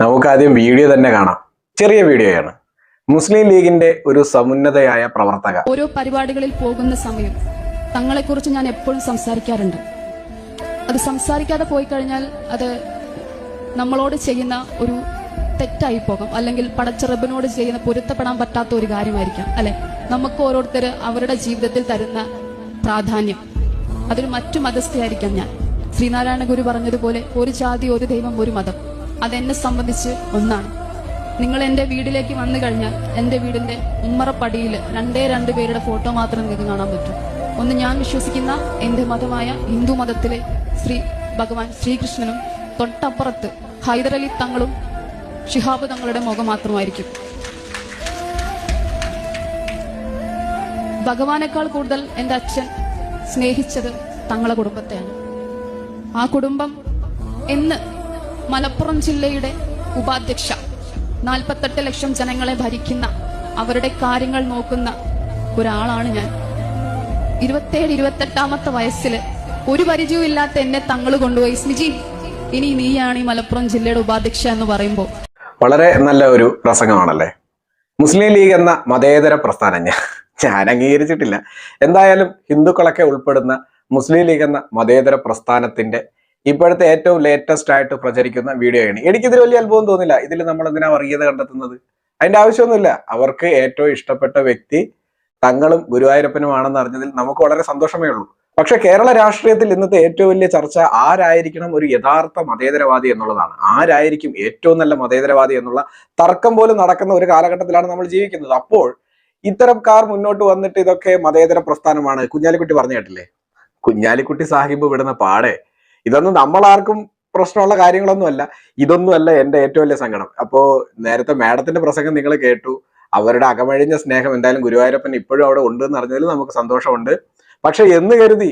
നമുക്കാദ്യം വീഡിയോ തന്നെ കാണാം. ചെറിയ വീഡിയോയാണ് മുസ്ലിം ലീഗിന്റെ ഒരു സമുന്നതയായ പ്രവർത്തക. ഓരോ പരിപാടികളിൽ പോകുന്ന സമയം തങ്ങളെക്കുറിച്ച് ഞാൻ എപ്പോഴും സംസാരിക്കാറുണ്ട്. അത് സംസാരിക്കാതെ പോയി കഴിഞ്ഞാൽ അത് നമ്മളോട് ചെയ്യുന്ന ഒരു തെറ്റായി പോകാം. അല്ലെങ്കിൽ പടച്ചിറബിനോട് ചെയ്യുന്ന പൊരുത്തപ്പെടാൻ പറ്റാത്ത ഒരു കാര്യമായിരിക്കാം അല്ലെ? നമുക്ക് ഓരോരുത്തർ അവരുടെ ജീവിതത്തിൽ തരുന്ന പ്രാധാന്യം. അതൊരു മറ്റു മതസ്ഥയായിരിക്കാം ഞാൻ. ശ്രീനാരായണ ഗുരു പറഞ്ഞതുപോലെ ഒരു ജാതി ഒരു ദൈവം ഒരു മതം. അതെന്നെ സംബന്ധിച്ച് ഒന്നാണ്. നിങ്ങൾ എന്റെ വീട്ടിലേക്ക് വന്നു കഴിഞ്ഞാൽ എന്റെ വീടിന്റെ ഉമ്മറപ്പടിയിൽ രണ്ടേ രണ്ട് പേരുടെ ഫോട്ടോ മാത്രം നിങ്ങൾക്ക് കാണാൻ പറ്റും. ഒന്ന് ഞാൻ വിശ്വസിക്കുന്ന എന്റെ മതമായ ഹിന്ദു മതത്തിലെ ശ്രീ ഭഗവാൻ ശ്രീകൃഷ്ണനും തൊട്ടപ്പുറത്ത് ഹൈദരലി തങ്ങളും ഷിഹാബ് തങ്ങളുടെ മുഖം മാത്രമായിരിക്കും. ഭഗവാനേക്കാൾ കൂടുതൽ എന്റെ അച്ഛൻ സ്നേഹിച്ചത് തങ്ങളെ കുടുംബത്തെയാണ്. ആ കുടുംബം എന്ന് മലപ്പുറം ജില്ലയുടെ ഉപാധ്യക്ഷ നാൽപ്പത്തെട്ട് ലക്ഷം ജനങ്ങളെ ഭരിക്കുന്ന അവരുടെ കാര്യങ്ങൾ നോക്കുന്ന ഒരാളാണ് ഞാൻ. ഇരുപത്തേഴ് ഇരുപത്തെട്ടാമത്തെ വയസ്സിൽ ഒരു പരിചയവും ഇല്ലാത്ത എന്നെ തങ്ങൾ കൊണ്ടുപോയി. സ്മിജി ഇനി നീയാണ് ഈ മലപ്പുറം ജില്ലയുടെ ഉപാധ്യക്ഷ എന്ന് പറയുമ്പോൾ വളരെ നല്ല ഒരു പ്രസംഗമാണല്ലേ? മുസ്ലിം ലീഗ് എന്ന മതേതര പ്രസ്ഥാനം ഞാൻ ഞാൻ അംഗീകരിച്ചിട്ടില്ല. എന്തായാലും ഹിന്ദുക്കളൊക്കെ ഉൾപ്പെടുന്ന മുസ്ലിം ലീഗ് എന്ന മതേതര പ്രസ്ഥാനത്തിന്റെ ഇപ്പോഴത്തെ ഏറ്റവും ലേറ്റസ്റ്റ് ആയിട്ട് പ്രചരിക്കുന്ന വീഡിയോയാണ് എനിക്കിതിൽ വലിയ അത്ഭുതം തോന്നില്ല. ഇതിൽ നമ്മൾ എന്തിനാ വർഗീയത കണ്ടെത്തുന്നത്? അതിന്റെ ആവശ്യമൊന്നുമില്ല. അവർക്ക് ഏറ്റവും ഇഷ്ടപ്പെട്ട വ്യക്തി തങ്ങളും ഗുരുവായൂരപ്പനുമാണെന്ന് അറിഞ്ഞതിൽ നമുക്ക് വളരെ സന്തോഷമേ ഉള്ളൂ. പക്ഷെ കേരള രാഷ്ട്രീയത്തിൽ ഇന്നത്തെ ഏറ്റവും വലിയ ചർച്ച ആരായിരിക്കണം ഒരു യഥാർത്ഥ മതേതരവാദി എന്നുള്ളതാണ്. ആരായിരിക്കും ഏറ്റവും നല്ല മതേതരവാദി എന്നുള്ള തർക്കം പോലും നടക്കുന്ന ഒരു കാലഘട്ടത്തിലാണ് നമ്മൾ ജീവിക്കുന്നത്. അപ്പോൾ ഇത്തരക്കാർ മുന്നോട്ട് വന്നിട്ട് ഇതൊക്കെ മതേതര പ്രസ്ഥാനമാണ്. കുഞ്ഞാലിക്കുട്ടി പറഞ്ഞു കേട്ടില്ലേ? കുഞ്ഞാലിക്കുട്ടി സാഹിബ് വിടുന്ന പാടെ ഇതൊന്നും നമ്മളാർക്കും പ്രശ്നമുള്ള കാര്യങ്ങളൊന്നുമല്ല. ഇതൊന്നുമല്ല എന്റെ ഏറ്റവും വലിയ സങ്കടം. അപ്പോ നേരത്തെ മാഡത്തിന്റെ പ്രസംഗം നിങ്ങൾ കേട്ടു. അവരുടെ അകമഴിഞ്ഞ സ്നേഹം എന്തായാലും ഗുരുവായൂരപ്പൻ ഇപ്പോഴും അവിടെ ഉണ്ട് എന്ന് അറിഞ്ഞതിൽ നമുക്ക് സന്തോഷമുണ്ട്. പക്ഷെ എന്ന് കരുതി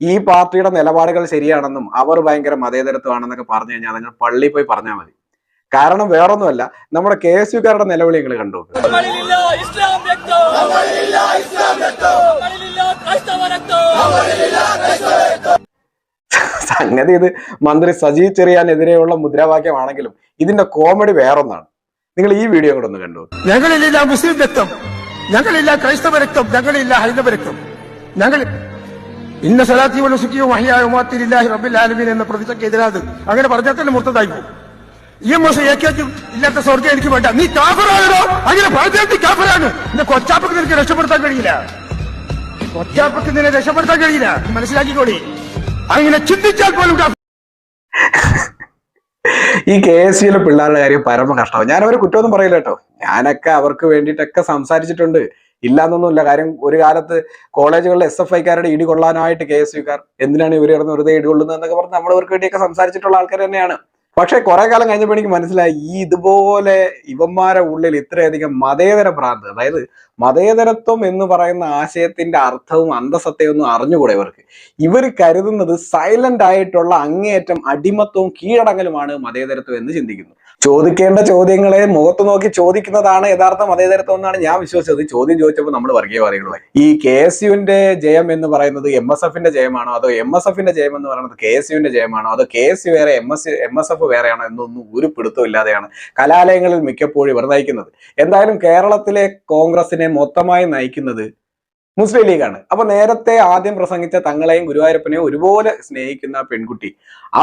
ഈ പാർട്ടിയുടെ നിലപാടുകൾ ശരിയാണെന്നും അവർ ഭയങ്കര മതേതരത്വമാണെന്നൊക്കെ പറഞ്ഞു കഴിഞ്ഞാൽ നിങ്ങൾ പള്ളിയിൽ പോയി പറഞ്ഞാൽ മതി. കാരണം വേറൊന്നുമല്ല നമ്മുടെ കെ എസ് യുക്കാരുടെ നിലവിളി നിങ്ങൾ കണ്ടു. ഇസ്ലാം സംഗതി ഇത് മന്ത്രി സജി ചെറിയാനെതിരെയുള്ള മുദ്രാവാക്യമാണെങ്കിലും ഇതിന്റെ കോമഡി വേറൊന്നാണ്. നിങ്ങൾ ഈ വീഡിയോ കൂടെ ഒന്ന് കണ്ടു. ഞങ്ങളില്ല മുസ്ലിം രക്തം ഞങ്ങളില്ല ക്രൈസ്തവ രക്തം ഞങ്ങളില്ല ഹൈന്ദവ രക്തം ഞങ്ങൾ ഇന്ന സലാത്തി സുഖിയും മഹിയായ ഉമാത്തിരില്ലാഹി റബ്ബിൽ ആലമീൻ എന്ന പ്രതിജ്ഞയ്ക്ക് എതിരാത്. അങ്ങനെ പറഞ്ഞാൽ തന്നെ മുർത്തതായി ഈ മാസം ഏക്കും ഇല്ലാത്ത സ്വർഗം എനിക്ക് വേണ്ട. നീ കാഫറാണോ അങ്ങനെ പറഞ്ഞാൽ നീ കാഫറാണ്. എന്റെ കൊച്ചാപ്പക്ക് നിനക്ക് രക്ഷപ്പെടുത്താൻ കഴിയില്ല. കൊച്ചാപ്പക്ക് നിന്നെ രക്ഷപ്പെടുത്താൻ കഴിയില്ല. മനസ്സിലാക്കിക്കോളി. അങ്ങനെ ചിന്തിച്ചാൽ പോലും ഈ കെ എസ് സിയിലെ പിള്ളേരുടെ കാര്യം പരമ കഷ്ടമാണ് ഞാൻ അവരെ കുറ്റമൊന്നും പറയില്ല കേട്ടോ. ഞാനൊക്കെ അവർക്ക് വേണ്ടിയിട്ടൊക്കെ സംസാരിച്ചിട്ടുണ്ട്. ഇല്ലാന്നൊന്നുമില്ല. കാര്യം ഒരു കാലത്ത് കോളേജുകളിലെ എസ് എഫ് ഐക്കാരുടെ ഇടി കൊള്ളാനായിട്ട് കെ എസ് യുക്കാർ എന്തിനാണ് ഇവർ കിടന്ന് വെറുതെ ഇടി കൊള്ളുന്നത് എന്നൊക്കെ പറഞ്ഞ് നമ്മൾ ഇവർക്ക് വേണ്ടിയൊക്കെ സംസാരിച്ചിട്ടുള്ള ആൾക്കാർ തന്നെയാണ്. പക്ഷെ കുറെ കാലം കഴിഞ്ഞപ്പോൾ എനിക്ക് മനസ്സിലായി ഈ ഇതുപോലെ ഇവന്മാരെ ഉള്ളിൽ ഇത്രയധികം മതേതര ഭ്രാന്ത് അതായത് മതേതരത്വം എന്ന് പറയുന്ന ആശയത്തിന്റെ അർത്ഥവും അന്തസത്തയും ഒന്നും അറിഞ്ഞുകൂടെ ഇവർക്ക്. ഇവർ കരുതുന്നത് സൈലന്റ് ആയിട്ടുള്ള അങ്ങേയറ്റം അടിമത്വവും കീഴടങ്ങലുമാണ് മതേതരത്വം എന്ന് ചിന്തിക്കുന്നു. ചോദിക്കേണ്ട ചോദ്യങ്ങളെ മുഖത്ത് നോക്കി ചോദിക്കുന്നതാണ് യഥാർത്ഥ മതേതരത്വം എന്നാണ് ഞാൻ വിശ്വസിച്ചത്. ചോദ്യം ചോദിച്ചപ്പോൾ നമ്മൾ വർഗീയവാദികളായി ഈ കെ എസ് യുവിന്റെ ജയം എന്ന് പറയുന്നത് എം എസ് എഫിന്റെ ജയമാണോ? അതോ എം എസ് എഫിന്റെ ജയം എന്ന് പറയുന്നത് കെ എസ് യുവിന്റെ ജയമാണോ? അതോ കെ എസ് യു വേറെ M S M S F വേറെയാണോ എന്നൊന്നും ഒരു പിടുത്തവും ഇല്ലാതെയാണ് കലാലയങ്ങളിൽ മിക്കപ്പോഴും ഇവർ നയിക്കുന്നത്. എന്തായാലും കേരളത്തിലെ കോൺഗ്രസിനെ മൊത്തമായി നയിക്കുന്നത് മുസ്ലിം ലീഗാണ്. അപ്പൊ നേരത്തെ ആദ്യം പ്രസംഗിച്ച തങ്ങളെയും ഗുരുവായൂരപ്പനെയും ഒരുപോലെ സ്നേഹിക്കുന്ന പെൺകുട്ടി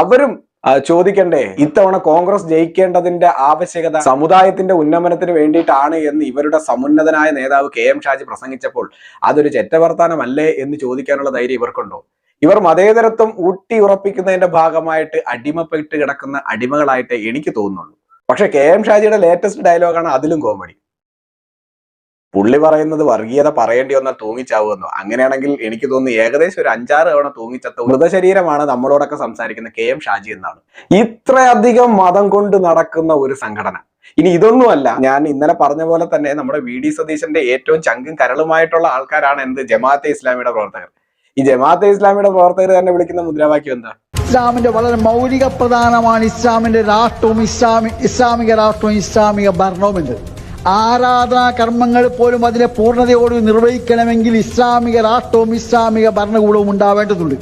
അവരും ചോദിക്കണ്ടേ ഇത്തവണ കോൺഗ്രസ് ജയിക്കേണ്ടതിന്റെ ആവശ്യകത സമുദായത്തിന്റെ ഉന്നമനത്തിന് വേണ്ടിയിട്ടാണ് എന്ന് ഇവരുടെ സമുന്നതനായ നേതാവ് കെ എം ഷാജി പ്രസംഗിച്ചപ്പോൾ അതൊരു ചെറ്റവർത്താനമല്ലേ എന്ന് ചോദിക്കാനുള്ള ധൈര്യം ഇവർക്കുണ്ടോ? ഇവർ മതേതരത്വം ഊട്ടി ഉറപ്പിക്കുന്നതിന്റെ ഭാഗമായിട്ട് അടിമപ്പെട്ട് കിടക്കുന്ന അടിമകളായിട്ട് എനിക്ക് തോന്നുന്നുള്ളൂ. പക്ഷെ കെ എം ഷാജിയുടെ ലേറ്റസ്റ്റ് ഡയലോഗാണ് അതിലും കോമഡി പുള്ളി പറയുന്നത് വർഗീയത പറയേണ്ടി വന്നാൽ തൂങ്ങിച്ചാവുമെന്നോ. അങ്ങനെയാണെങ്കിൽ എനിക്ക് തോന്നുന്നു ഏകദേശം ഒരു അഞ്ചാറ് തവണ തൂങ്ങിച്ചത്ത മൃതശരീരമാണ് നമ്മളോടൊക്കെ സംസാരിക്കുന്ന കെ എം ഷാജി എന്നാണ്. ഇത്രയധികം മതം കൊണ്ട് നടക്കുന്ന ഒരു സംഘടന. ഇനി ഇതൊന്നുമല്ല ഞാൻ ഇന്നലെ പറഞ്ഞ പോലെ തന്നെ നമ്മുടെ വി ഡി സതീശന്റെ ഏറ്റവും ചങ്കും കരളുമായിട്ടുള്ള ആൾക്കാരാണ് എന്ത് ജമാഅത്തെ ഇസ്ലാമിയുടെ പ്രവർത്തകർ. ഈ ജമാഅത്തെ ഇസ്ലാമിയുടെ പ്രവർത്തകർ തന്നെ വിളിക്കുന്ന മുദ്രാവാക്യം എന്താ? ഇസ്ലാമിന്റെ വളരെ മൗലിക പ്രധാനമാണ് ഇസ്ലാമിന്റെ രാഷ്ട്രവും ഇസ്ലാമി ഇസ്ലാമിക രാഷ്ട്രവും ഇസ്ലാമിക ഭരണവും എന്ന് ആരാധനാ കർമ്മങ്ങൾ പോലും അതിനെ പൂർണതയോട് നിർവഹിക്കണമെങ്കിൽ ഇസ്ലാമിക രാഷ്ട്രവും ഇസ്ലാമിക ഭരണകൂടവും ഉണ്ടാവേണ്ടതുണ്ട്.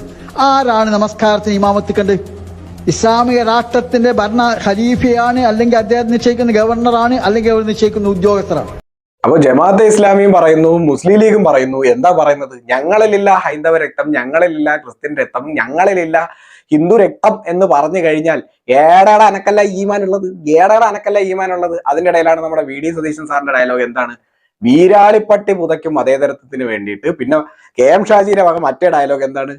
ആരാണ് നമസ്കാരത്തിന് ഇമാമത്ത് കണ്ട് ഇസ്ലാമിക രാഷ്ട്രത്തിന്റെ ഭരണ ഖലീഫയാണ് അല്ലെങ്കിൽ അദ്ദേഹം നിശ്ചയിക്കുന്ന ഗവർണറാണ് അല്ലെങ്കിൽ അവർ നിശ്ചയിക്കുന്ന ഉദ്യോഗസ്ഥരാണ്. അപ്പൊ ജമാഅത്തെ ഇസ്ലാമിയും പറയുന്നു മുസ്ലിം ലീഗും പറയുന്നു. എന്താ പറയുന്നത്? ഞങ്ങളിലില്ല ഹൈന്ദവ രക്തം ഞങ്ങളിലില്ല ക്രിസ്ത്യൻ രക്തം ഞങ്ങളിലില്ല ഹിന്ദു രക്തം എന്ന് പറഞ്ഞു കഴിഞ്ഞാൽ ഏടാടെ അനക്കല്ല ഈമാൻ ഉള്ളത് ഏടാടെ അനക്കല്ല ഈമാൻ ഉള്ളത് അതിന്റെ ഇടയിലാണ് നമ്മുടെ വി ഡി സതീശൻ സാറിന്റെ ഡയലോഗ് എന്താണ്? വീരാളിപ്പട്ടി പുതയ്ക്കും മതേതരത്വത്തിന് വേണ്ടിയിട്ട്. പിന്നെ കെ എം ഷാജിയുടെ വക മറ്റേ ഡയലോഗ് എന്താണ്?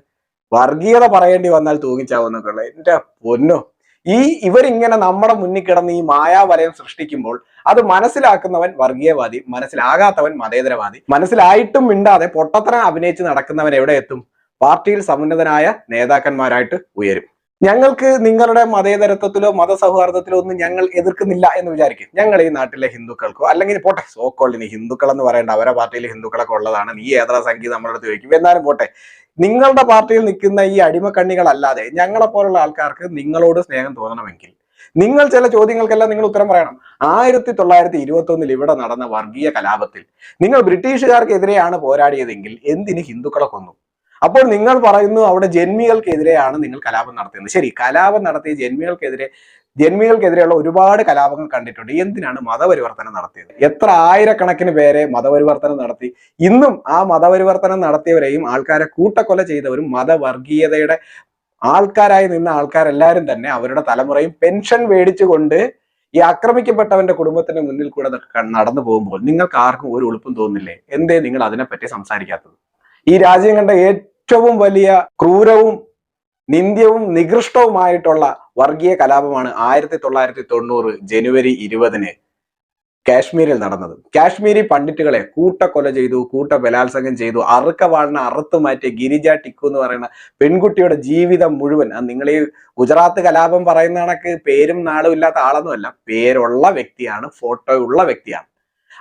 വർഗീയത പറയേണ്ടി വന്നാൽ തൂങ്ങിച്ചാവുന്നൊക്കെ ഉള്ളത് എന്റെ പൊന്നോ. ഈ ഇവരിങ്ങനെ നമ്മുടെ മുന്നിൽ കിടന്ന് ഈ മായാവലയം സൃഷ്ടിക്കുമ്പോൾ അത് മനസ്സിലാക്കുന്നവൻ വർഗീയവാദി മനസ്സിലാകാത്തവൻ മതേതരവാദി മനസ്സിലായിട്ടും മിണ്ടാതെ പൊട്ടത്തരം അഭിനയിച്ച് നടക്കുന്നവൻ എവിടെ എത്തും? പാർട്ടിയിൽ സമുന്നതനായ നേതാക്കന്മാരായിട്ട് ഉയരും. ഞങ്ങൾക്ക് നിങ്ങളുടെ മതേതരത്വത്തിലോ മതസൗഹാർദ്ദത്തിലോ ഒന്നും ഞങ്ങൾ എതിർക്കുന്നില്ല എന്ന് വിചാരിക്കും. ഞങ്ങൾ ഈ നാട്ടിലെ ഹിന്ദുക്കൾക്കോ അല്ലെങ്കിൽ പോട്ടെ സോക്കോളിന് ഹിന്ദുക്കൾ എന്ന് പറയേണ്ട അവരെ പാർട്ടിയിൽ ഹിന്ദുക്കളൊക്കെ ഉള്ളതാണ്. നീ ഏതാ സംഖ്യ നമ്മളെടുത്ത് ചോദിക്കും. എന്നാലും പോട്ടെ നിങ്ങളുടെ പാർട്ടിയിൽ നിൽക്കുന്ന ഈ അടിമക്കണ്ണികളല്ലാതെ ഞങ്ങളെപ്പോലുള്ള ആൾക്കാർക്ക് നിങ്ങളോട് സ്നേഹം തോന്നണമെങ്കിൽ നിങ്ങൾ ചില ചോദ്യങ്ങൾക്കെല്ലാം നിങ്ങൾ ഉത്തരം പറയണം. ആയിരത്തി തൊള്ളായിരത്തി ഇരുപത്തി ഒന്നിൽ ഇവിടെ നടന്ന വർഗീയ കലാപത്തിൽ നിങ്ങൾ ബ്രിട്ടീഷുകാർക്കെതിരെയാണ് പോരാടിയതെങ്കിൽ എന്തിന് ഹിന്ദുക്കളെ കൊന്നു? അപ്പോൾ നിങ്ങൾ പറയുന്നു അവിടെ ജന്മികൾക്കെതിരെയാണ് നിങ്ങൾ കലാപം നടത്തിയത്. ശരി കലാപം നടത്തിയ ജന്മികൾക്കെതിരെ ജന്മികൾക്കെതിരെയുള്ള ഒരുപാട് കലാപങ്ങൾ കണ്ടിട്ടുണ്ട്. എന്തിനാണ് മതപരിവർത്തനം നടത്തിയത്? എത്ര ആയിരക്കണക്കിന് പേരെ മതപരിവർത്തനം നടത്തി. ഇന്നും ആ മതപരിവർത്തനം നടത്തിയവരെയും ആൾക്കാരെ കൂട്ടക്കൊല ചെയ്തവരും മതവർഗീയതയുടെ ആൾക്കാരായി നിന്ന ആൾക്കാരെല്ലാരും തന്നെ അവരുടെ തലമുറയും പെൻഷൻ മേടിച്ചുകൊണ്ട് ഈ ആക്രമിക്കപ്പെട്ടവന്റെ കുടുംബത്തിന്റെ മുന്നിൽ കൂടെ നടന്നു പോകുമ്പോൾ നിങ്ങൾക്ക് ആർക്കും ഒരു എളുപ്പം തോന്നില്ലേ? എന്തേ നിങ്ങൾ അതിനെപ്പറ്റി സംസാരിക്കാത്തത്? ഈ രാജ്യം കണ്ട ഏറ്റവും വലിയ ക്രൂരവും നിന്ദ്യവും നികൃഷ്ടവുമായിട്ടുള്ള വർഗീയ കലാപമാണ് ആയിരത്തി തൊള്ളായിരത്തി തൊണ്ണൂറ് ജനുവരി ഇരുപതിന് കാശ്മീരിൽ നടന്നത്. കാശ്മീരി പണ്ഡിറ്റുകളെ കൂട്ടക്കൊല ചെയ്തു കൂട്ട ബലാത്സംഗം ചെയ്തു അറുക്ക വാളിനെ അറുത്തു മാറ്റിയ ഗിരിജ ടിക്കു എന്ന് പറയുന്ന പെൺകുട്ടിയുടെ ജീവിതം മുഴുവൻ നിങ്ങൾ ഈ ഗുജറാത്ത് കലാപം പറയുന്ന കണക്ക് പേരും നാളും ഇല്ലാത്ത ആളൊന്നുമല്ല പേരുള്ള വ്യക്തിയാണ് ഫോട്ടോ ഉള്ള വ്യക്തിയാണ്.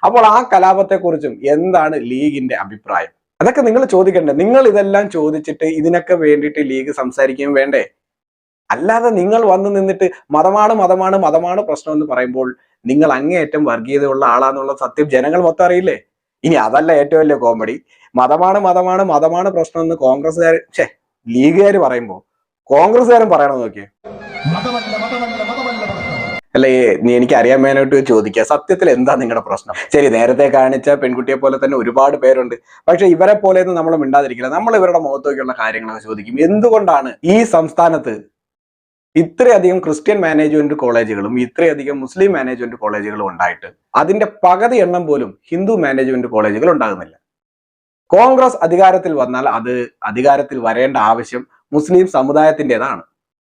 അപ്പോൾ ആ കലാപത്തെക്കുറിച്ചും എന്താണ് ലീഗിന്റെ അഭിപ്രായം? അതൊക്കെ നിങ്ങൾ ചോദിക്കണ്ടേ? നിങ്ങൾ ഇതെല്ലാം ചോദിച്ചിട്ട് ഇതിനൊക്കെ വേണ്ടിയിട്ട് ലീഗ് സംസാരിക്കുകയും വേണ്ടേ? അല്ലാതെ നിങ്ങൾ വന്നു നിന്നിട്ട് മതമാണ് മതമാണ് മതമാണ് പ്രശ്നം എന്ന് പറയുമ്പോൾ നിങ്ങൾ അങ്ങേയറ്റം വർഗീയതയുള്ള ആളാന്നുള്ള സത്യം ജനങ്ങൾ മൊത്തം അറിയില്ലേ? ഇനി അതല്ല ഏറ്റവും വലിയ കോമഡി മതമാണ് മതമാണ് മതമാണ് പ്രശ്നം എന്ന് കോൺഗ്രസ്സുകാർ ഛേ ലീഗുകാർ പറയുമ്പോൾ കോൺഗ്രസ്സുകാരും പറയണം നോക്കിയേ. അല്ല എനിക്ക് അറിയാൻ മേനായിട്ട് ചോദിക്കുക സത്യത്തിൽ എന്താ നിങ്ങളുടെ പ്രശ്നം? ശരി നേരത്തെ കാണിച്ച പെൺകുട്ടിയെ പോലെ തന്നെ ഒരുപാട് പേരുണ്ട്. പക്ഷെ ഇവരെ പോലെ ഒന്നും നമ്മൾ മിണ്ടാതിരിക്കില്ല. നമ്മൾ ഇവരുടെ മുഖത്തേക്കുള്ള കാര്യങ്ങളൊക്കെ ചോദിക്കും. എന്തുകൊണ്ടാണ് ഈ സംസ്ഥാനത്ത് ഇത്രയധികം ക്രിസ്ത്യൻ മാനേജ്മെന്റ് കോളേജുകളും ഇത്രയധികം മുസ്ലിം മാനേജ്മെന്റ് കോളേജുകളും ഉണ്ടായിട്ട് അതിന്റെ പകുതി എണ്ണം പോലും ഹിന്ദു മാനേജ്മെന്റ് കോളേജുകൾ ഉണ്ടാകുന്നില്ല. കോൺഗ്രസ് അധികാരത്തിൽ വന്നാൽ അത് അധികാരത്തിൽ വരേണ്ട ആവശ്യം മുസ്ലിം സമുദായത്തിന്റെതാണ്.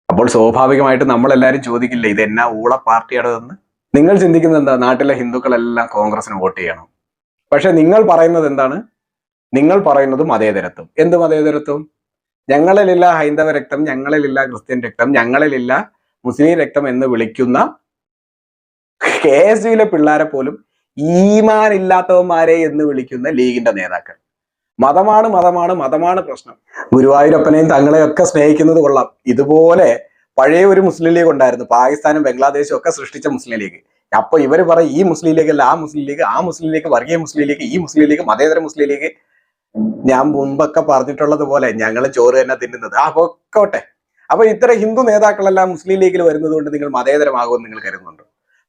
അപ്പോൾ സ്വാഭാവികമായിട്ട് നമ്മൾ എല്ലാവരും ചോദിക്കില്ല ഇത് എന്നാ ഊള പാർട്ടിയാണതെന്ന് നിങ്ങൾ ചിന്തിക്കുന്നത് എന്താ? നാട്ടിലെ ഹിന്ദുക്കളെല്ലാം കോൺഗ്രസിന് വോട്ട് ചെയ്യണം. പക്ഷെ നിങ്ങൾ പറയുന്നത് എന്താണ്? നിങ്ങൾ പറയുന്നത് മതേതരത്വം എന്ത് മതേതരത്വം ഞങ്ങളിലില്ല ഹൈന്ദവ രക്തം ഞങ്ങളിലില്ല ക്രിസ്ത്യൻ രക്തം ഞങ്ങളിലില്ല മുസ്ലിം രക്തം എന്ന് വിളിക്കുന്ന കെ എസ് യുയിലെ പിള്ളേരെ പോലും ഈമാൻ ഇല്ലാത്തവന്മാരെ എന്ന് വിളിക്കുന്ന ലീഗിന്റെ നേതാക്കൾ. മതമാണ് മതമാണ് മതമാണ് പ്രശ്നം. ഗുരുവായൂരപ്പനെയും തങ്ങളെയും ഒക്കെ സ്നേഹിക്കുന്നത് കൊള്ളാം. ഇതുപോലെ പഴയ ഒരു മുസ്ലിം ലീഗ് ഉണ്ടായിരുന്നു. പാകിസ്ഥാനും ബംഗ്ലാദേശും ഒക്കെ സൃഷ്ടിച്ച മുസ്ലിം ലീഗ്. അപ്പൊ ഇവർ പറയും ഈ മുസ്ലിം ലീഗ് അല്ല ആ മുസ്ലിം ലീഗ് ആ മുസ്ലിം ലീഗ് വർഗീയ മുസ്ലിം ലീഗ് ഈ മുസ്ലിം ലീഗ് മതേതര മുസ്ലിം ലീഗ് ഞാൻ മുമ്പൊക്കെ പറഞ്ഞിട്ടുള്ളത് പോലെ ഞങ്ങൾ ചോറ് തന്നെ തിന്നുന്നത്. ആ പൊക്കോട്ടെ. അപ്പൊ ഇത്തരം ഹിന്ദു നേതാക്കളെല്ലാം മുസ്ലിം ലീഗിൽ വരുന്നത് കൊണ്ട് നിങ്ങൾ മതേതരമാകുമെന്ന് നിങ്ങൾ കരുതുന്നുണ്ട്.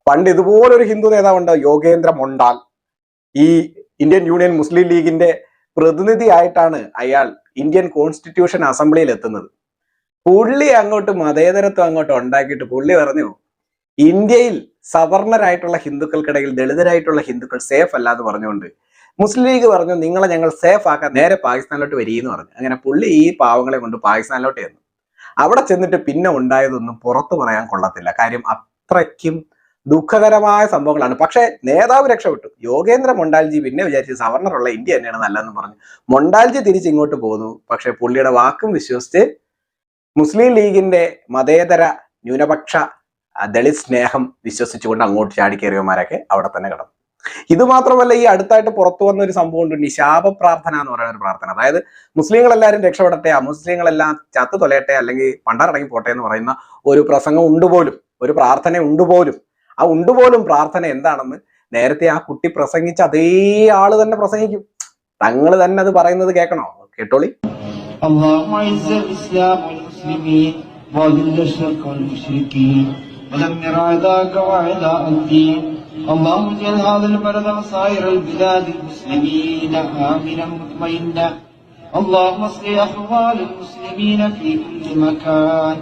പണ്ട് ഇതുപോലൊരു ഹിന്ദു നേതാവുണ്ട് യോഗേന്ദ്ര മൊണ്ടാൽ. ഈ ഇന്ത്യൻ യൂണിയൻ മുസ്ലിം ലീഗിന്റെ പ്രതിനിധിയായിട്ടാണ് അയാൾ ഇന്ത്യൻ കോൺസ്റ്റിറ്റ്യൂഷൻ അസംബ്ലിയിൽ എത്തുന്നത്. പുള്ളി അങ്ങോട്ട് മതേതരത്വം അങ്ങോട്ട് ഉണ്ടാക്കിയിട്ട് പുള്ളി പറഞ്ഞു ഇന്ത്യയിൽ സവർണരായിട്ടുള്ള ഹിന്ദുക്കൾക്കിടയിൽ ദളിതരായിട്ടുള്ള ഹിന്ദുക്കൾ സേഫ് അല്ലാതെ പറഞ്ഞുകൊണ്ട് മുസ്ലിം ലീഗ് പറഞ്ഞു നിങ്ങളെ ഞങ്ങൾ സേഫ് ആക്കാൻ നേരെ പാകിസ്ഥാനിലോട്ട് വരികയെന്ന് പറഞ്ഞു. അങ്ങനെ പുള്ളി ഈ പാവങ്ങളെ കൊണ്ട് പാകിസ്ഥാനിലോട്ട് ചെന്നു. അവിടെ ചെന്നിട്ട് പിന്നെ ഉണ്ടായതൊന്നും പുറത്തു പറയാൻ കൊള്ളത്തില്ല. കാര്യം അത്രയ്ക്കും ദുഃഖകരമായ സംഭവങ്ങളാണ്. പക്ഷേ നേതാവ് രക്ഷപ്പെട്ടു. യോഗേന്ദ്ര മൊണ്ടാൽജി പിന്നെ വിചാരിച്ച് സവർണറുള്ള ഇന്ത്യ തന്നെയാണ് നല്ലതെന്ന് പറഞ്ഞു. മൊണ്ടാൽജി തിരിച്ച് ഇങ്ങോട്ട് പോന്നു. പക്ഷേ പുള്ളിയുടെ വാക്കും വിശ്വസിച്ച് മുസ്ലിം ലീഗിന്റെ മതേതര ന്യൂനപക്ഷ ദളിത് സ്നേഹം വിശ്വസിച്ചുകൊണ്ട് അങ്ങോട്ട് ചാടിക്കേറിയവന്മാരൊക്കെ അവിടെ തന്നെ കിടന്നു. ഇത് മാത്രമല്ല ഈ അടുത്തായിട്ട് പുറത്തു വന്ന ഒരു സംഭവം ഉണ്ട്. ഈ ശാപപ്രാർത്ഥന എന്ന് പറയുന്ന ഒരു പ്രാർത്ഥന. അതായത് മുസ്ലിങ്ങളെല്ലാവരും രക്ഷപ്പെടട്ടെ മുസ്ലിങ്ങളെല്ലാം ചത്തു തൊലയട്ടെ അല്ലെങ്കിൽ പണ്ടറടങ്ങി പോട്ടെ എന്ന് പറയുന്ന ഒരു പ്രസംഗം ഉണ്ട് പോലും ഒരു പ്രാർത്ഥന ഉണ്ട് പോലും ആ ഉണ്ട് പോലും പ്രാർത്ഥന എന്താണെന്ന് നേരത്തെ ആ കുട്ടി പ്രസംഗിച്ച അതേ ആൾ തന്നെ പ്രസംഗിക്കും. തങ്ങൾ തന്നെ അത് പറയുന്നത് കേൾക്കണോ? കേട്ടോളി. അള്ളാഹു اعز الاسلام والمسلمين وأذل الشرك والمشركين ودمر أعداءك وأعداء الدين اللهم اجعل هذا البلد وسائر البلاد المسلمين آمنا مطمئنا اللهم اصلح أحوال المسلمين في كل مكان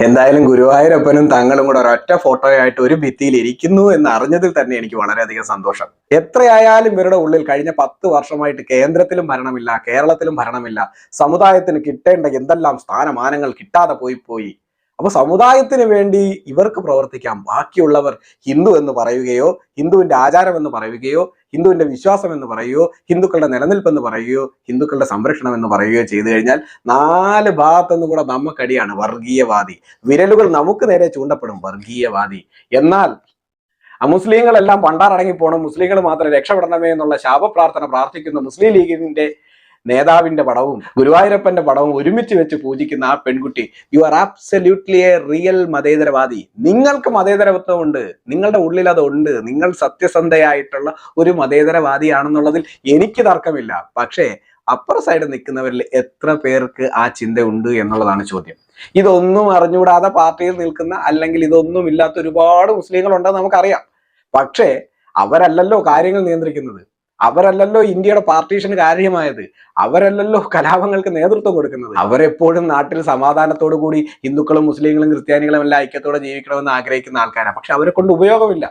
എന്തായാലും ഗുരുവായൂരപ്പനും തങ്ങളും കൂടെ ഒരൊറ്റ ഫോട്ടോയായിട്ട് ഒരു ഭിത്തിയിൽ ഇരിക്കുന്നു എന്ന് അറിഞ്ഞതിൽ തന്നെ എനിക്ക് വളരെയധികം സന്തോഷം എത്രയായാലും ഇവരുടെ ഉള്ളിൽ കഴിഞ്ഞ പത്ത് വർഷമായിട്ട് കേന്ദ്രത്തിലും ഭരണമില്ല കേരളത്തിലും ഭരണമില്ല സമുദായത്തിന് കിട്ടേണ്ട എന്തെല്ലാം സ്ഥാനമാനങ്ങൾ കിട്ടാതെ പോയി പോയി അപ്പൊ സമുദായത്തിന് വേണ്ടി ഇവർക്ക് പ്രവർത്തിക്കാം. ബാക്കിയുള്ളവർ ഹിന്ദു എന്ന് പറയുകയോ ഹിന്ദുവിന്റെ ആചാരം എന്ന് പറയുകയോ ഹിന്ദുവിന്റെ വിശ്വാസം എന്ന് പറയുകയോ ഹിന്ദുക്കളുടെ നിലനിൽപ്പ് എന്ന് പറയുകയോ ഹിന്ദുക്കളുടെ സംരക്ഷണം എന്ന് പറയുകയോ ചെയ്തു കഴിഞ്ഞാൽ നാല് ഭാഗത്തുനിന്ന് കൂടെ നമുക്കടിയാണ് വർഗീയവാദി. വിരലുകൾ നമുക്ക് നേരെ ചൂണ്ടപ്പെടും വർഗീയവാദി. എന്നാൽ മുസ്ലിങ്ങളെല്ലാം പണ്ടാറടങ്ങി പോകണം മുസ്ലിങ്ങൾ മാത്രം രക്ഷപ്പെടണമേ എന്നുള്ള ശാപപ്രാർത്ഥന പ്രാർത്ഥിക്കുന്ന മുസ്ലിം ലീഗിന്റെ നേതാവിന്റെ പടവും ഗുരുവായൂരപ്പന്റെ പടവും ഒരുമിച്ച് വെച്ച് പൂജിക്കുന്ന ആ പെൺകുട്ടി you are absolutely a real മതേതരവാദി. നിങ്ങൾക്ക് മതേതരത്വം ഉണ്ട് നിങ്ങളുടെ ഉള്ളിൽ അത് ഉണ്ട് നിങ്ങൾ സത്യസന്ധയായിട്ടുള്ള ഒരു മതേതരവാദിയാണെന്നുള്ളതിൽ എനിക്ക് തർക്കമില്ല. പക്ഷേ അപ്പുറ സൈഡ് നിൽക്കുന്നവരിൽ എത്ര പേർക്ക് ആ ചിന്തയുണ്ട് എന്നുള്ളതാണ് ചോദ്യം. ഇതൊന്നും അറിഞ്ഞുകൂടാതെ പാർട്ടിയിൽ നിൽക്കുന്ന അല്ലെങ്കിൽ ഇതൊന്നും ഇല്ലാത്ത ഒരുപാട് മുസ്ലിങ്ങൾ ഉണ്ടെന്ന് നമുക്കറിയാം. പക്ഷേ അവരല്ലല്ലോ കാര്യങ്ങൾ നിയന്ത്രിക്കുന്നത്. അവരല്ലല്ലോ ഇന്ത്യയുടെ പാർട്ടീഷന് കാര്യമായത്. അവരല്ലല്ലോ കലാപങ്ങൾക്ക് നേതൃത്വം കൊടുക്കുന്നത്. അവരെപ്പോഴും നാട്ടിൽ സമാധാനത്തോടു കൂടി ഹിന്ദുക്കളും മുസ്ലിങ്ങളും ക്രിസ്ത്യാനികളും എല്ലാം ഐക്യത്തോടെ ജീവിക്കണമെന്ന് ആഗ്രഹിക്കുന്ന ആൾക്കാരാണ് പക്ഷെ അവരെ കൊണ്ട് ഉപയോഗമില്ല.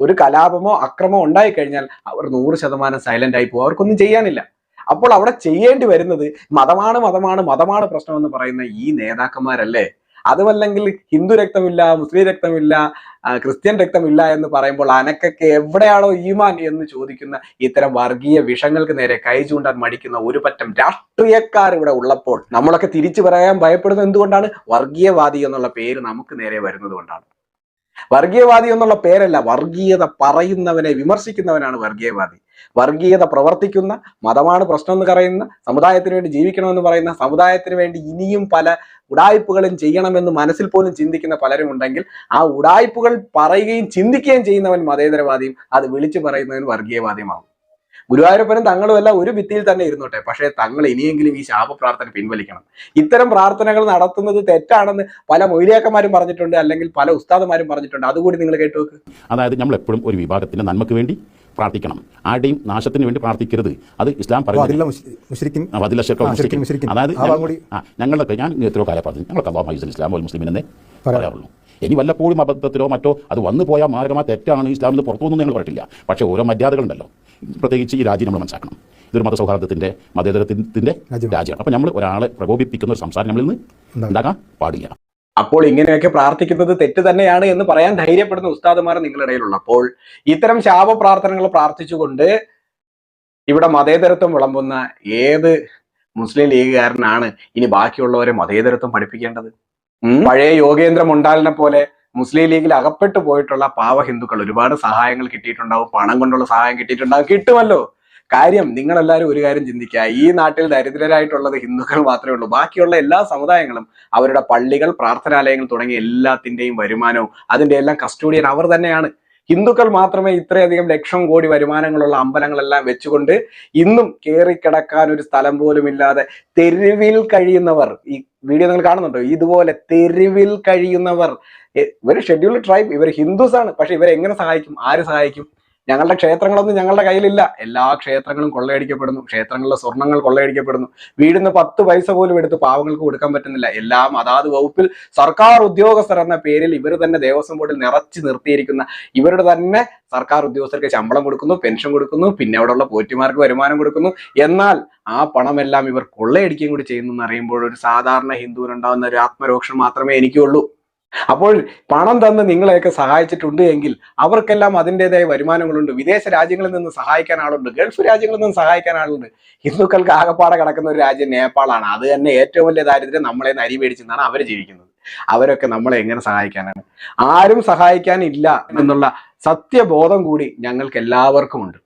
ഒരു കലാപമോ അക്രമോ ഉണ്ടായി കഴിഞ്ഞാൽ അവർ നൂറ് ശതമാനം സൈലന്റ് ആയി പോകും. അവർക്കൊന്നും ചെയ്യാനില്ല. അപ്പോൾ അവിടെ ചെയ്യേണ്ടി വരുന്നത് മതമാണ് മതമാണ് മതമാണ് പ്രശ്നമെന്ന് പറയുന്ന ഈ നേതാക്കന്മാരല്ലേ? അതുമല്ലെങ്കിൽ ഹിന്ദു രക്തമില്ല മുസ്ലിം രക്തമില്ല ക്രിസ്ത്യൻ രക്തമില്ല എന്ന് പറയുമ്പോൾ അനക്കൊക്കെ എവിടെയാണോ ഈമാൻ എന്ന് ചോദിക്കുന്ന ഇത്തരം വർഗീയ വിഷങ്ങൾക്ക് നേരെ കൈ ചൂണ്ടാൻ മടിക്കുന്ന ഒരു പറ്റം രാഷ്ട്രീയക്കാർ ഇവിടെ ഉള്ളപ്പോൾ നമ്മളൊക്കെ തിരിച്ചു പറയാൻ ഭയപ്പെടുന്നത് എന്തുകൊണ്ടാണ്? വർഗീയവാദി എന്നുള്ള പേര് നമുക്ക് നേരെ വരുന്നത് കൊണ്ടാണ്. വർഗീയവാദി എന്നുള്ള പേരല്ല വർഗീയത പറയുന്നവനെ വിമർശിക്കുന്നവനാണ് വർഗീയവാദി. വർഗീയത പ്രവർത്തിക്കുന്ന മതമാണ് പ്രശ്നം എന്ന് പറയുന്ന സമുദായത്തിന് വേണ്ടി ജീവിക്കണമെന്ന് പറയുന്ന സമുദായത്തിന് വേണ്ടി ഇനിയും പല ഉടായ്പകളും ചെയ്യണമെന്ന് മനസ്സിൽ പോലും ചിന്തിക്കുന്ന പലരും ഉണ്ടെങ്കിൽ ആ ഉടായ്പകൾ പറയുകയും ചിന്തിക്കുകയും ചെയ്യുന്നവൻ മതേതരവാദിയും അത് വിളിച്ചു പറയുന്നവൻ വർഗീയവാദിയുമാകും ഗുരുവായൂരപ്പനും തങ്ങളും എല്ലാം ഒരു ഭിത്തിയിൽ തന്നെ ഇരുന്നോട്ടെ പക്ഷേ തങ്ങൾ ഇനിയെങ്കിലും ഈ ശാപ പ്രാർത്ഥന പിൻവലിക്കണം. ഇത്തരം പ്രാർത്ഥനകൾ നടത്തുന്നത് തെറ്റാണെന്ന് പല മൊയിലിയാക്കന്മാരും പറഞ്ഞിട്ടുണ്ട് അല്ലെങ്കിൽ പല ഉസ്താദുമാരും പറഞ്ഞിട്ടുണ്ട്. അതുകൂടി നിങ്ങൾ കേട്ടു അതായത് നമ്മൾ എപ്പോഴും ഒരു വിഭാഗത്തിന്റെ നന്മക്ക് വേണ്ടി പ്രാർത്ഥിക്കണം. ആരുടെയും നാശത്തിന് വേണ്ടി പ്രാർത്ഥിക്കരുത്. അത് ഇസ്ലാം പറയുന്നത്. അതായത് ഞങ്ങൾ- ഞങ്ങളൊക്കെ ഞാൻ എത്രയോ കാലം പറഞ്ഞു ഞങ്ങൾക്ക് അള്ളാഹ് മൈസൽ ഇസ്ലാം എന്നേ. പറയാറുള്ളൂ. ഇനി വല്ലപ്പോഴും അബദ്ധത്തിലോ മറ്റോ അത് വന്നു പോയാൽ മാരകമായ തെറ്റാണ് ഇസ്ലാമിൽ പുറത്തുനിന്ന് ഞങ്ങൾ പറയില്ല പക്ഷേ ഓരോ മര്യാദകളുണ്ടല്ലോ. പ്രത്യേകിച്ച് ഈ രാജ്യം നമ്മൾ മനസ്സാക്കണം ഇതൊരു മതസൗഹാർദ്ദത്തിന്റെ മതേതരത്തിന്റെ രാജ്യം. രാജ്യമാണ്. അപ്പോൾ നമ്മൾ ഒരാളെ പ്രകോപിപ്പിക്കുന്ന ഒരു സംസാരം നമ്മളിൽ നിന്ന് ഉണ്ടാകാൻ ഉണ്ടാക്കാൻ പാടില്ല. അപ്പോൾ ഇങ്ങനെയൊക്കെ പ്രാർത്ഥിക്കുന്നത് തെറ്റ് തന്നെയാണ് എന്ന് പറയാൻ ധൈര്യപ്പെടുന്ന ഉസ്താദുമാർ നിങ്ങളുടെ ഇടയിലുള്ളപ്പോൾ ഇത്തരം ശാപ പ്രാർത്ഥനകൾ പ്രാർത്ഥിച്ചുകൊണ്ട് ഇവിടെ മതേതരത്വം വിളമ്പുന്ന ഏത് മുസ്ലിം ലീഗുകാരനാണ് ഇനി ബാക്കിയുള്ളവരെ മതേതരത്വം പഠിപ്പിക്കേണ്ടത്? പഴയ യോഗേന്ദ്ര മുണ്ടാലിനെ പോലെ മുസ്ലിം ലീഗിൽ അകപ്പെട്ടു പോയിട്ടുള്ള പാവ ഹിന്ദുക്കൾ ഒരുപാട് സഹായങ്ങൾ കിട്ടിയിട്ടുണ്ടാവും പണം കൊണ്ടുള്ള സഹായം കിട്ടിയിട്ടുണ്ടാവും കിട്ടുമല്ലോ. കാര്യം നിങ്ങളെല്ലാവരും ഒരു കാര്യം ചിന്തിക്കുക. ഈ നാട്ടിൽ ദരിദ്രരായിട്ടുള്ളത് ഹിന്ദുക്കൾ മാത്രമേ ഉള്ളൂ. ബാക്കിയുള്ള എല്ലാ സമുദായങ്ങളും അവരുടെ പള്ളികൾ പ്രാർത്ഥനാലയങ്ങൾ തുടങ്ങിയ എല്ലാത്തിന്റെയും വരുമാനവും അതിന്റെ എല്ലാം കസ്റ്റോഡിയൻ അവർ തന്നെയാണ്. ഹിന്ദുക്കൾ മാത്രമേ ഇത്രയധികം ലക്ഷം കോടി വരുമാനങ്ങളുള്ള അമ്പലങ്ങളെല്ലാം വെച്ചുകൊണ്ട് ഇന്നും കയറിക്കിടക്കാൻ ഒരു സ്ഥലം പോലും ഇല്ലാതെ തെരുവിൽ കഴിയുന്നവർ ഈ വീഡിയോ നിങ്ങൾ കാണുന്നുണ്ടോ? ഇതുപോലെ തെരുവിൽ കഴിയുന്നവർ. ഇവർ ഷെഡ്യൂൾഡ് ട്രൈബ് ഇവർ ഹിന്ദുസ് ആണ്. പക്ഷെ ഇവരെ എങ്ങനെ സഹായിക്കും? ആര് സഹായിക്കും? ഞങ്ങളുടെ ക്ഷേത്രങ്ങളൊന്നും ഞങ്ങളുടെ കയ്യിലില്ല. എല്ലാ ക്ഷേത്രങ്ങളും കൊള്ളയടിക്കപ്പെടുന്നു. ക്ഷേത്രങ്ങളിലെ സ്വർണങ്ങൾ കൊള്ളയടിക്കപ്പെടുന്നു. വീടിന് പത്ത് പൈസ പോലും എടുത്ത് പാവങ്ങൾക്ക് കൊടുക്കാൻ പറ്റുന്നില്ല. എല്ലാം അതാത് വകുപ്പിൽ സർക്കാർ ഉദ്യോഗസ്ഥർ എന്ന പേരിൽ ഇവർ തന്നെ ദേവസ്വം ബോർഡിൽ നിറച്ചു നിർത്തിയിരിക്കുന്ന ഇവരുടെ തന്നെ സർക്കാർ ഉദ്യോഗസ്ഥർക്ക് ശമ്പളം കൊടുക്കുന്നു പെൻഷൻ കൊടുക്കുന്നു പിന്നെ അവിടെയുള്ള പോറ്റിമാർക്ക് വരുമാനം കൊടുക്കുന്നു. എന്നാൽ ആ പണമെല്ലാം ഇവർ കൊള്ളയടിക്കുകയും കൂടി ചെയ്യുന്നു എന്ന് അറിയുമ്പോൾ ഒരു സാധാരണ ഹിന്ദുവിനുണ്ടാകുന്ന ഒരു ആത്മരോക്ഷം മാത്രമേ എനിക്കുള്ളൂ. അപ്പോൾ പണം തന്ന് നിങ്ങളെയൊക്കെ സഹായിച്ചിട്ടുണ്ട് എങ്കിൽ അവർക്കെല്ലാം അതിന്റെതായ വരുമാനങ്ങളുണ്ട്. വിദേശ രാജ്യങ്ങളിൽ നിന്ന് സഹായിക്കാൻ ആളുണ്ട്. ഗൾഫ് രാജ്യങ്ങളിൽ നിന്ന് സഹായിക്കാൻ ആളുണ്ട്. ഹിന്ദുക്കൾക്ക് ആകപ്പാടെ കിടക്കുന്ന ഒരു രാജ്യം നേപ്പാളാണ്. അത് തന്നെ ഏറ്റവും വലിയ ദാരിദ്ര്യം നമ്മളെ നരി മേടിച്ചെന്നാണ് അവർ ജീവിക്കുന്നത്. അവരൊക്കെ നമ്മളെ എങ്ങനെ സഹായിക്കാനാണ്? ആരും സഹായിക്കാനില്ല എന്നുള്ള സത്യബോധം കൂടി ഞങ്ങൾക്ക് എല്ലാവർക്കും ഉണ്ട്.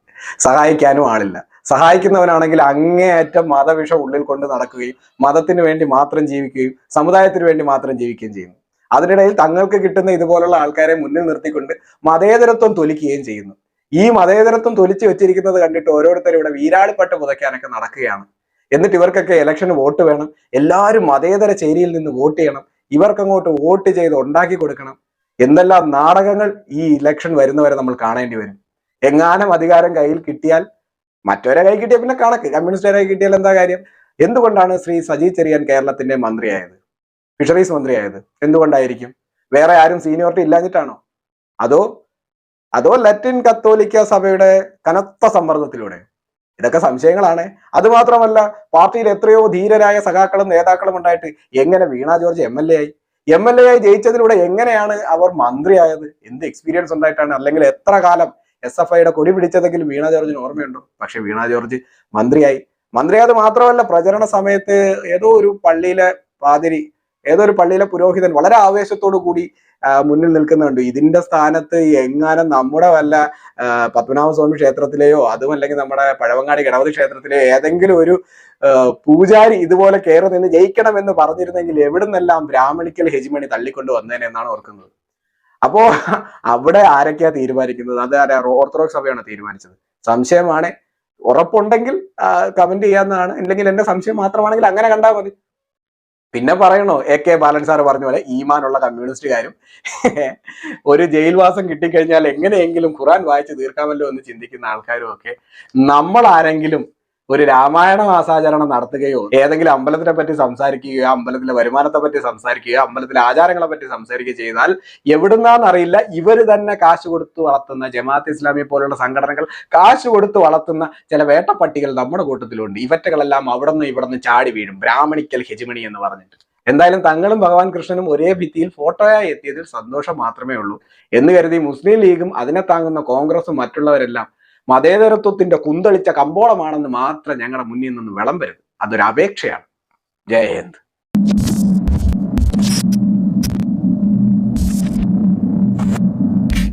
സഹായിക്കാനും ആളില്ല. സഹായിക്കുന്നവനാണെങ്കിൽ അങ്ങേയറ്റം മതവിഷം ഉള്ളിൽ കൊണ്ട് നടക്കുകയും മതത്തിന് വേണ്ടി മാത്രം ജീവിക്കുകയും സമുദായത്തിന് വേണ്ടി മാത്രം ജീവിക്കുകയും ചെയ്യുന്നു. അതിനിടയിൽ തങ്ങൾക്ക് കിട്ടുന്ന ഇതുപോലുള്ള ആൾക്കാരെ മുന്നിൽ നിർത്തിക്കൊണ്ട് മതേതരത്വം തൊലിക്കുകയും ചെയ്യുന്നു. ഈ മതേതരത്വം തൊലിച്ചു വെച്ചിരിക്കുന്നത് കണ്ടിട്ട് ഓരോരുത്തരും ഇവിടെ വീരാളിപ്പട്ട് പുതയ്ക്കാനൊക്കെ നടക്കുകയാണ്. എന്നിട്ട് ഇവർക്കൊക്കെ ഇലക്ഷന് വോട്ട് വേണം. എല്ലാവരും മതേതര ചേരിയിൽ നിന്ന് വോട്ട് ചെയ്യണം. ഇവർക്കങ്ങോട്ട് വോട്ട് ചെയ്ത് ഉണ്ടാക്കി കൊടുക്കണം. എന്തെല്ലാം നാടകങ്ങൾ ഈ ഇലക്ഷൻ വരുന്നവരെ നമ്മൾ കാണേണ്ടി വരും. എങ്ങാനും അധികാരം കയ്യിൽ കിട്ടിയാൽ മറ്റൊരെ കൈ കിട്ടിയാൽ പിന്നെ കണക്ക്. കമ്മ്യൂണിസ്റ്റുകാരെ കിട്ടിയാൽ എന്താ കാര്യം? എന്തുകൊണ്ടാണ് ശ്രീ സജി ചെറിയാൻ കേരളത്തിന്റെ മന്ത്രിയായത്? ഫിഷറീസ് മന്ത്രിയായത്. എന്തുകൊണ്ടായിരിക്കും? വേറെ ആരും സീനിയോറിറ്റി ഇല്ലാഞ്ഞിട്ടാണോ? അതോ അതോ ലറ്റിൻ കത്തോലിക്ക സഭയുടെ കനത്ത സമ്മർദ്ദത്തിലൂടെ? ഇതൊക്കെ സംശയങ്ങളാണ്. അതുമാത്രമല്ല പാർട്ടിയിൽ എത്രയോ ധീരരായ സഖാക്കളും നേതാക്കളും ഉണ്ടായിട്ട് എങ്ങനെ Veena George M L A ആയി? എം എൽ എ ആയി ജയിച്ചതിലൂടെ എങ്ങനെയാണ് അവർ മന്ത്രിയായത്? എന്ത് എക്സ്പീരിയൻസ് ഉണ്ടായിട്ടാണ്? അല്ലെങ്കിൽ എത്ര കാലം എസ് എഫ് ഐയുടെ കൊടി പിടിച്ചതെങ്കിലും വീണ ജോർജിന് ഓർമ്മയുണ്ടോ? പക്ഷെ വീണ ജോർജ് മന്ത്രിയായി. മന്ത്രിയായത് മാത്രമല്ല പ്രചരണ സമയത്ത് ഏതോ ഒരു പള്ളിയിലെ പാതിരി ഏതോ ഒരു പള്ളിയിലെ പുരോഹിതൻ വളരെ ആവേശത്തോടു കൂടി മുന്നിൽ നിൽക്കുന്നുണ്ട് ഇതിന്റെ സ്ഥാനത്ത് എങ്ങാനും നമ്മുടെ വല്ല പത്മനാഭസ്വാമി ക്ഷേത്രത്തിലെയോ അതും അല്ലെങ്കിൽ നമ്മുടെ പഴവങ്ങാടി ഗണപതി ക്ഷേത്രത്തിലെയോ ഏതെങ്കിലും ഒരു പൂജാരി ഇതുപോലെ കയറി നിന്ന് ജയിക്കണം എന്ന് പറഞ്ഞിരുന്നെങ്കിൽ എവിടുന്നെല്ലാം ബ്രാഹ്മണിക്കൽ ഹെജിമണി തള്ളിക്കൊണ്ട് വന്നേനെ എന്നാണ് ഓർക്കുന്നത്. അപ്പോ അവിടെ ആരൊക്കെയാ തീരുമാനിക്കുന്നത്? അത് ഓർത്തഡോക്സ് സഭയാണ് തീരുമാനിച്ചത്? സംശയമാണ്. ഉറപ്പുണ്ടെങ്കിൽ കമന്റ് ചെയ്യാവുന്നതാണ്. ഇല്ലെങ്കിൽ എന്റെ സംശയം മാത്രമാണെങ്കിൽ അങ്ങനെ കണ്ടാൽ മതി. പിന്നെ പറയണോ? എ കെ ബാലൻ സാർ പറഞ്ഞ പോലെ ഈമാനുള്ള കമ്മ്യൂണിസ്റ്റുകാരും ഒരു ജയിൽവാസം കിട്ടിക്കഴിഞ്ഞാൽ എങ്ങനെയെങ്കിലും ഖുറാൻ വായിച്ച് തീർക്കാമല്ലോ എന്ന് ചിന്തിക്കുന്ന ആൾക്കാരും ഒക്കെ. നമ്മൾ ആരെങ്കിലും ഒരു രാമായണ മാസാചരണം നടത്തുകയോ ഏതെങ്കിലും അമ്പലത്തിനെ പറ്റി സംസാരിക്കുകയോ അമ്പലത്തിലെ വരുമാനത്തെ പറ്റി സംസാരിക്കുകയോ അമ്പലത്തിലെ ആചാരങ്ങളെ പറ്റി സംസാരിക്കുകയോ ചെയ്താൽ എവിടുന്നാന്നറിയില്ല ഇവർ തന്നെ കാശ് കൊടുത്ത് വളർത്തുന്ന ജമാഅത്ത് ഇസ്ലാമി പോലുള്ള സംഘടനകൾ കാശ് കൊടുത്ത് വളർത്തുന്ന ചില വേട്ടപ്പട്ടികൾ നമ്മുടെ കൂട്ടത്തിലുണ്ട്. ഇവറ്റകളെല്ലാം അവിടെ നിന്ന് ഇവിടെ നിന്ന് ചാടി വീഴും. ബ്രാഹ്മണിക്കൽ ഹെജിമണി എന്ന് പറഞ്ഞിട്ട്. എന്തായാലും തങ്ങളും ഭഗവാൻ കൃഷ്ണനും ഒരേ ഭിത്തിയിൽ ഫോട്ടോയായി എത്തിയതിൽ സന്തോഷം മാത്രമേ ഉള്ളൂ. എന്ന് കരുതി മുസ്ലിം ലീഗും അതിനെ താങ്ങുന്ന കോൺഗ്രസും മറ്റുള്ളവരെല്ലാം മതേതരത്വത്തിന്റെ കുന്തളിച്ച കമ്പോളമാണെന്ന് മാത്രം ഞങ്ങളുടെ മുന്നിൽ നിന്ന് വിളമ്പരുത് അതൊരു അപേക്ഷയാണ് ജയ ഹിന്ദ്.